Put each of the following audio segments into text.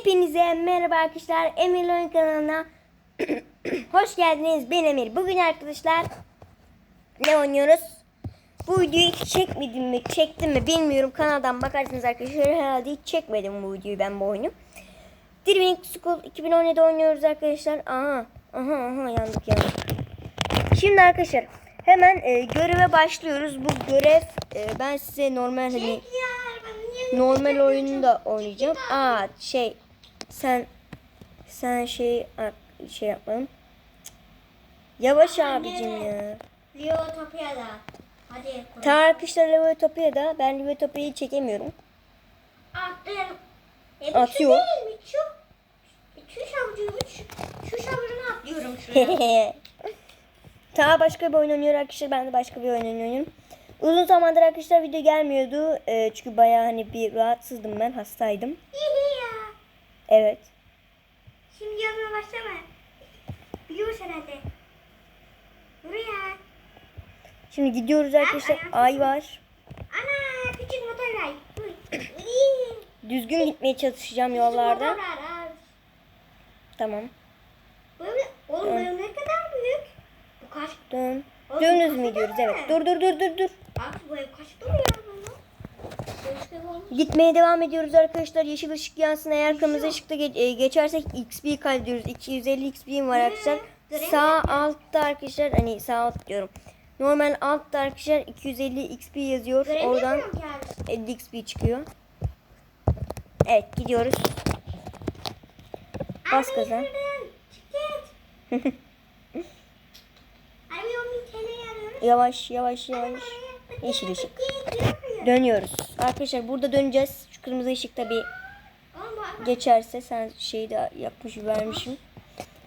Hepinize merhaba arkadaşlar. Emir Oyun kanalına hoş geldiniz. Ben Emir. Bugün arkadaşlar ne oynuyoruz? Bu videoyu hiç çekmedim mi, çektim mi bilmiyorum. Kanaldan bakarsınız arkadaşlar. Herhalde hiç çekmedim bu videoyu ben bu oyunu. Driving School 2017 oynuyoruz arkadaşlar. Aha, aha, aha yandık yandık. Şimdi arkadaşlar hemen e, göreve başlıyoruz. Bu görev e, ben size normal hani normal oyunu da oynayacağım. Aa şey sen sen şey şey. Cık. Yavaş abicim ya. Leotopia'da. Hadi. Ta arkadaşlar Levotopia'da ben Levotopia'yı çekemiyorum. Atlayalım. E, Atıyor. Değil mi? Şu. Şu şavucu. Şu, şu şavucunu atlıyorum şuraya. Ta başka bir oyun oynuyor arkadaşlar. Ben de başka bir oyun oynuyorum. Uzun zamandır arkadaşlar video gelmiyordu. Ee, çünkü bayağı hani bir rahatsızdım ben. Hastaydım. Evet. Şimdi yapmaya başlama. Biliyorsun herhalde. Buraya. Şimdi gidiyoruz arkadaşlar. Ay var. Ana küçük motor. Uy. Düzgün gitmeye çalışacağım yollarda. Tamam. Böyle, oğlum ne kadar büyük. Bu kaç? Dön. Dönüz mü gidiyoruz? Evet. Dur dur dur dur dur. Bak bu ev kaç duruyor. Gitmeye devam ediyoruz arkadaşlar. Yeşil ışık yansın. Eğer kırmızı ışıkta ge- e, geçersek XP kaydediyoruz. 250 XP'm var arkadaşlar. Sağ altta arkadaşlar hani sağ alt diyorum. Normal altta arkadaşlar 250 XP yazıyor. Oradan yapıyorum ki abi. 50 XP çıkıyor. Evet gidiyoruz. Bas gaza. şuradan, Çık git. Abi 10 bin TL arıyoruz. Yavaş yavaş yavaş. Yeşil ışık. Dönüyoruz. Arkadaşlar burada döneceğiz. Şu kırmızı ışık tabii geçerse sen şeyi de yapmış vermişim.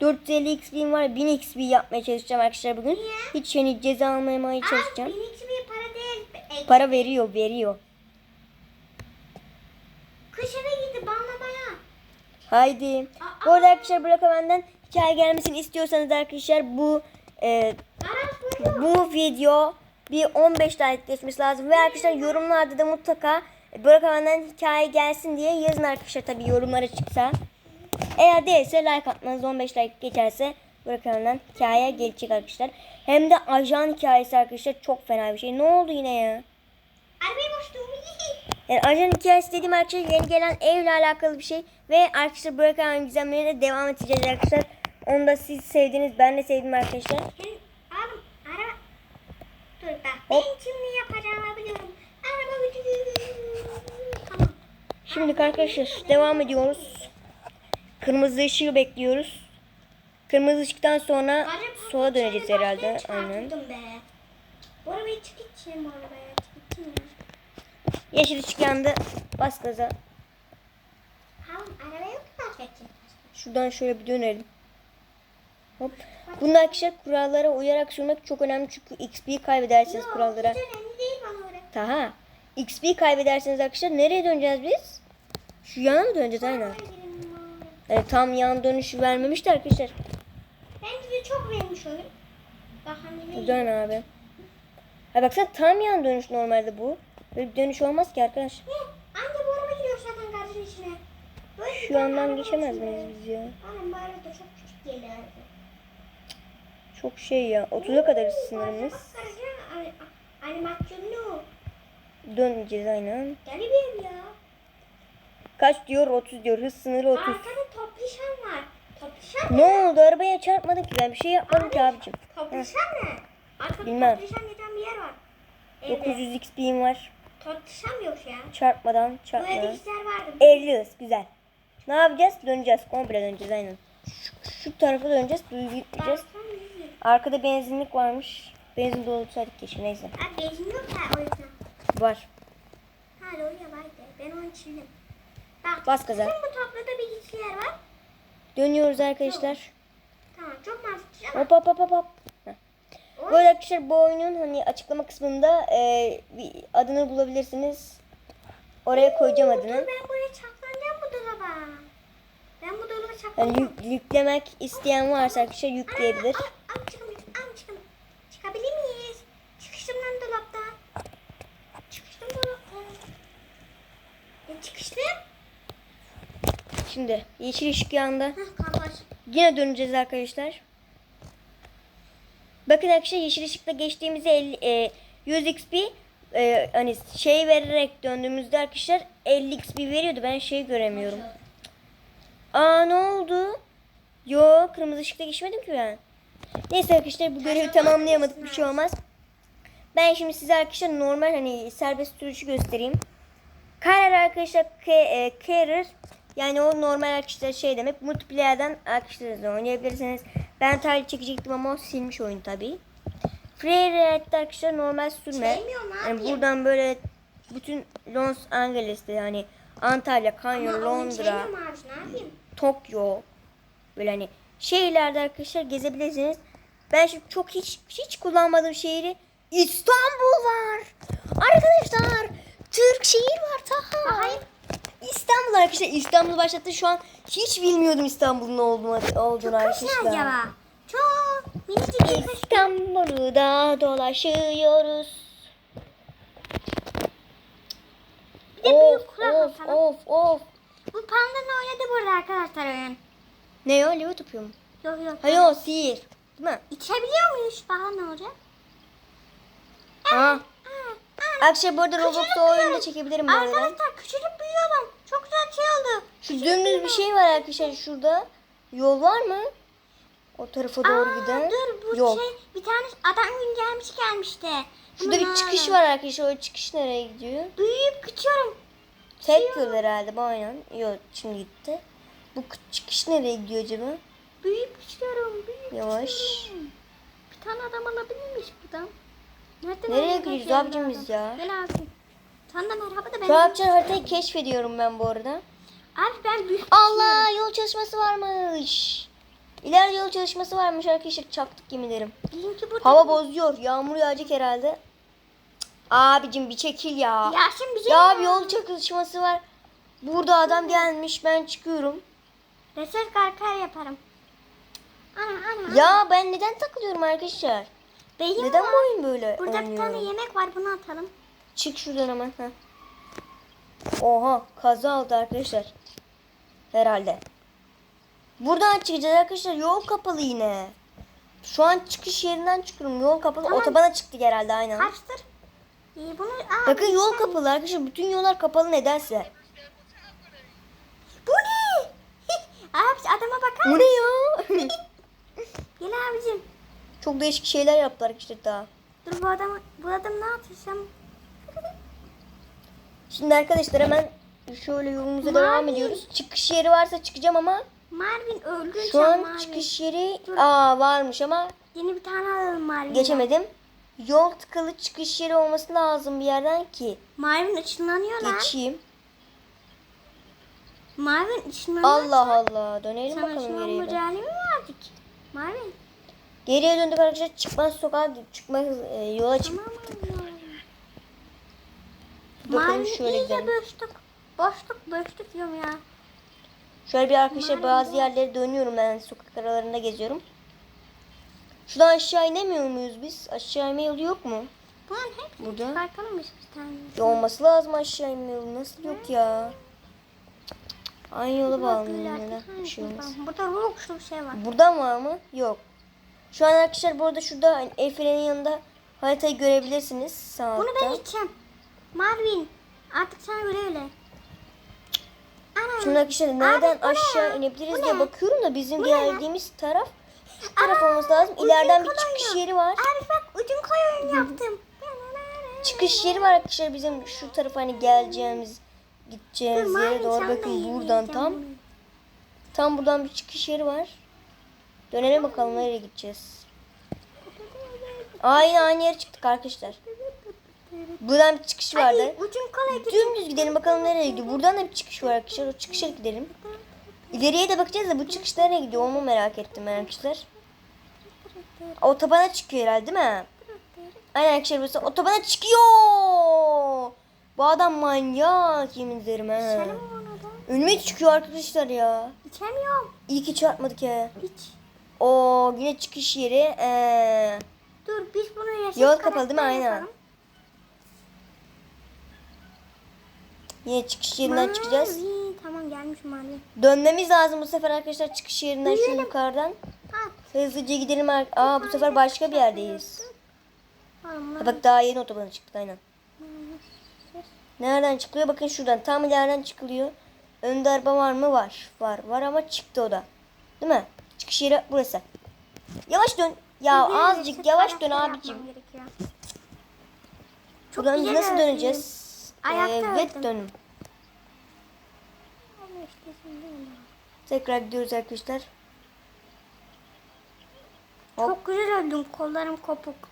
450 XP'm var. 1000 XP yapmaya çalışacağım arkadaşlar bugün. Niye? Hiç yani ceza almamaya çalışacağım. Abi 1000 bir para değil. Para veriyor, veriyor. Kış eve gitti banlamaya. Haydi. Aa. Bu arada arkadaşlar Burak'a benden hikaye gelmesini istiyorsanız arkadaşlar bu e, bu video bir 15 like geçmesi lazım. Ve arkadaşlar yorumlarda da mutlaka Burak benden hikaye gelsin diye yazın arkadaşlar tabi yorumlara çıksa. Eğer değilse like atmanız 15 like geçerse Burak benden hikaye gelecek arkadaşlar. Hem de ajan hikayesi arkadaşlar çok fena bir şey. Ne oldu yine ya? Yani ajan hikayesi dediğim arkadaşlar yeni gelen evle alakalı bir şey. Ve arkadaşlar Burak Hanım gizemlerine de devam edeceğiz arkadaşlar. Onu da siz sevdiniz ben de sevdim arkadaşlar. Senin oğlum araba. Dur bak. Ben şimdi. Araba. Tamam. Arkadaşlar devam ediyoruz. Kırmızı ışığı bekliyoruz. Kırmızı ışıktan sonra Araba sola döneceğiz herhalde. Aynen. Bu çık bu arabaya. Çık. Yeşil ışık yandı. Bas gaza. Yok mu? Şuradan şöyle bir dönelim. Hop. Bunda arkadaşlar kurallara uyarak sürmek çok önemli çünkü XP kurallara. Değil bana öyle. Taha. XP kaybedersiniz arkadaşlar. Nereye döneceğiz biz? Şu yana mı döneceğiz aynen. Bari. Yani tam yan dönüşü vermemişti arkadaşlar. Bence de çok vermiş ne? Dön abi. Ha baksana tam yan dönüş normalde bu. Böyle bir dönüş olmaz ki arkadaş. Ne? Anca bu araba giriyor zaten garajın içine. Böyle Şu yandan geçemez miyiz biz ya? Oğlum bu araba çok küçük geliyor. Çok şey ya. 30'a kadar sınırımız. Döneceğiz aynen. Ya. Kaç diyor? 30 diyor. Hız sınırı 30. Arkada topluşan var. Topluşan Ne oldu? Arabaya çarpmadım ki. Ben bir şey yapmadım ki abicim. Topluşan ne? Arkada Bilmem. topluşan denen bir yer var. Evde. 900 XP'm var. Topluşan yok ya. Çarpmadan Bu çarpmadan. evde işler vardı. 50 hız. Güzel. Ne yapacağız? Döneceğiz. Komple döneceğiz aynen. Şu, şu tarafa döneceğiz. Duygu gitmeyeceğiz. Baksana. Arkada benzinlik varmış. Benzin doldursak keşke neyse. Ha benzin yok ya o yüzden. Var. Ha doğru ya vardı. Ben onu çizdim. Bak. Bas gaza. Tüm bu tabloda bilgisayar var. Dönüyoruz arkadaşlar. Tamam çok mantıklı ama. Hop hop hop hop hop. Heh. o- Bu arada arkadaşlar bu oyunun hani açıklama kısmında e, bir adını bulabilirsiniz. Oraya koyacağım Dur, adını. Ben buraya çaklanacağım bu dolaba. Ben bu dolaba Yani çaklanacağım. yük- yüklemek isteyen varsa arkadaşlar yükleyebilir. Aa, aa, aa, Şimdi yeşil ışık yandı. Yine döneceğiz arkadaşlar. Bakın arkadaşlar yeşil ışıkla geçtiğimizde 50, e, 100 XP e, hani şey vererek döndüğümüzde arkadaşlar 50 XP veriyordu. Ben şeyi göremiyorum. Aa ne oldu? Yo kırmızı ışıkta geçmedim ki ben. Neyse arkadaşlar bu görevi tamamlayamadık bir şey olmaz. Ben şimdi size arkadaşlar normal hani serbest sürüşü göstereyim. Carer arkadaşlar e, Carer yani o normal arkadaşlar şey demek multiplayer'den arkadaşlarınızla oynayabilirsiniz. Ben tarih çekecektim ama o silmiş oyun tabi. Free Ride'de arkadaşlar normal sürme. Sevmiyorum abi. Yani buradan böyle bütün Los Angeles'te yani Antalya, Kanyon, Londra? Tokyo böyle hani şehirlerde arkadaşlar gezebilirsiniz. Ben şimdi çok hiç hiç kullanmadığım şehri İstanbul var. Arkadaşlar Türk şehir var Taha. Hayır. İstanbul arkadaşlar İstanbul başlattı şu an hiç bilmiyordum İstanbul'un olduğunu, olduğunu arkadaşlar. ne acaba? Çok minicik bir kuş. İstanbul'da dolaşıyoruz. Bir de Of büyük of of of. Bu pandanın oynadı burada arkadaşlar oyun. Ne o? Leva yapıyor mu? Yok yok. Hayır o sihir. Değil mi? İçebiliyor muyuz? Bakalım ne olacak? Aa. Aa, aa. Arkadaşlar bu arada Roblox'ta oyunu da çekebilirim böyle. Arkadaşlar küçülüp büyüyorum. Şey oldu. Şu dümdüz bir şey var arkadaşlar şurada. Yol var mı? O tarafa doğru Aa, giden. Dur bu Yok. şey bir tane adam gün gelmiş gelmişti. Şurada bir Aman çıkış Allah'ım. var arkadaşlar. O çıkış nereye gidiyor? Büyüyüp küçüyorum. Tek yol herhalde bu aynen. Yok şimdi gitti. Bu kı- çıkış nereye gidiyor acaba? Küçüyorum. Büyüyüp Yavaş. küçüyorum. Bir tane adam alabilir miyiz buradan? Nereden Nereye gidiyoruz ya abicim bu biz adam? ya? Gel abi. Sana da merhaba da ben. Şu an arkadaşlar haritayı keşfediyorum ben bu arada. Abi ben büyük Allah yol çalışması varmış. İleride yol çalışması varmış arkadaşlar. Çaktık yemin ederim. Bizimki burada. Hava bozuyor. Yağmur yağacak herhalde. Abicim bir çekil ya. Ya şimdi bizim Ya bir yol çalışması var. Burada adam gelmiş. Ben çıkıyorum. Reset kalkar yaparım. Ana ana. Ya ben neden takılıyorum arkadaşlar? Beyin Neden var. bu oyun böyle Burada bir oynuyorum? tane yemek var bunu atalım. Çık şuradan hemen. Heh. Oha kaza oldu arkadaşlar. Herhalde. Buradan çıkacağız arkadaşlar. Yol kapalı yine. Şu an çıkış yerinden çıkıyorum. Yol kapalı. Tamam. Otobana çıktı herhalde aynen. Kaçtır? İyi bunu aa, Bakın yol saniye. kapalı arkadaşlar. Bütün yollar kapalı nedense. Bu ne? Abi adama bakar Bu ne ya? Gel abicim. Çok değişik şeyler yaptılar arkadaşlar daha. Dur bu adam bu adam ne yapıyorsam? Şimdi arkadaşlar hemen şöyle yolumuza devam Mavi. ediyoruz. Çıkış yeri varsa çıkacağım ama Marvin öldün şu an Marvin. çıkış yeri Dur. aa varmış ama Yeni bir tane alalım Marvin'den. geçemedim. Yol tıkalı çıkış yeri olması lazım bir yerden ki Marvin ışınlanıyor lan. geçeyim. Marvin ışınlanıyor. Allah Allah. Dönelim Sana bakalım ışınlanma geriye. mücadele mi verdik? Marvin. Geriye döndük arkadaşlar. Çıkmaz sokağa çıkmaz e, yola çık. Tamam Marvin. Bakalım Marvin şöyle iyice gidelim. boşluk. Boşluk boşluk diyorum ya. Şöyle bir arkadaşlar Mavi bazı boş. yerleri dönüyorum ben sokak aralarında geziyorum. Şuradan aşağı inemiyor muyuz biz? Aşağı inme yolu yok mu? Bunun hepsini Burada. çıkartalım biz bir tane. Ya olması lazım aşağı inme yolu. Nasıl yok ya? Aynı yola Burada arkadaşlar Bir şey olmaz. Burada Roblox'lu bir şey var. Buradan var mı? Yok. Şu an arkadaşlar burada şurada hani el frenin yanında haritayı görebilirsiniz sağ Bunu ben içeceğim. Marvin. Artık sana göre öyle. Ana. Şimdi arkadaşlar nereden bu ne aşağı ya? inebiliriz Bu diye ne? bakıyorum da bizim Bu ne ya? geldiğimiz taraf taraf Aa, olması lazım. İleriden bir çıkış oyunu. yeri var. Abi bak ucun koy yaptım. Çıkış yeri var arkadaşlar bizim şu tarafa hani geleceğimiz Dur, gideceğimiz Marvin, yere doğru sen de bakın buradan tam. bunu. Tam buradan bir çıkış yeri var. Dönelim bakalım nereye gideceğiz. Aynı aynı yere çıktık arkadaşlar. Buradan bir çıkış vardı. Hadi ucun git. Dümdüz gidelim bakalım nereye gidiyor. Buradan da bir çıkış var arkadaşlar. O çıkışa gidelim. İleriye de bakacağız da bu çıkış nereye gidiyor onu merak ettim arkadaşlar. Otobana çıkıyor herhalde değil mi? Aynen arkadaşlar burası otobana çıkıyor. Bu adam manyak yemin ederim he. Önüme çıkıyor arkadaşlar ya. İçemiyorum. İyi ki çarpmadık ya. Hiç. O yine çıkış yeri. Ee, Dur biz bunu yaşayıp Yol kapalı değil mi? Aynen. yapalım. Yine çıkış yerinden çıkacağız. Mavi. Tamam gelmiş anne. Dönmemiz lazım bu sefer arkadaşlar çıkış yerinden şu Dönelim. yukarıdan. Ha. Hızlıca gidelim. Aa bu sefer başka bir yerdeyiz. Ha, bak daha yeni otobana çıktık aynen. Nereden çıkılıyor? Bakın şuradan. Tam ileriden çıkılıyor. Önde araba var mı? Var. Var. Var ama çıktı o da. Değil mi? Çıkış yeri burası. Yavaş dön. Ya Güzel, azıcık yavaş dön abicim. Buradan nasıl döneceğiz? Ayakta evet dönüm. Ama işte şimdi öyle. Tekrar gidiyoruz arkadaşlar. Hop. Çok güzel öldüm. Kollarım kopuk.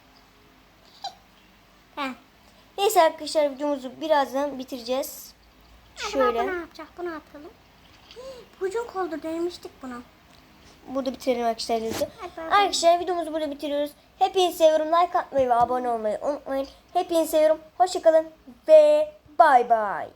Neyse arkadaşlar videomuzu birazdan bitireceğiz. Şöyle. Şöyle. Bu ne yapacak? Bunu atalım. Bucun koldu demiştik buna. Burada bitirelim arkadaşlar. Arkadaşlar videomuzu burada bitiriyoruz. Hepinizi seviyorum. Like atmayı ve abone olmayı unutmayın. Hepinizi seviyorum. Hoşçakalın ve bay bay.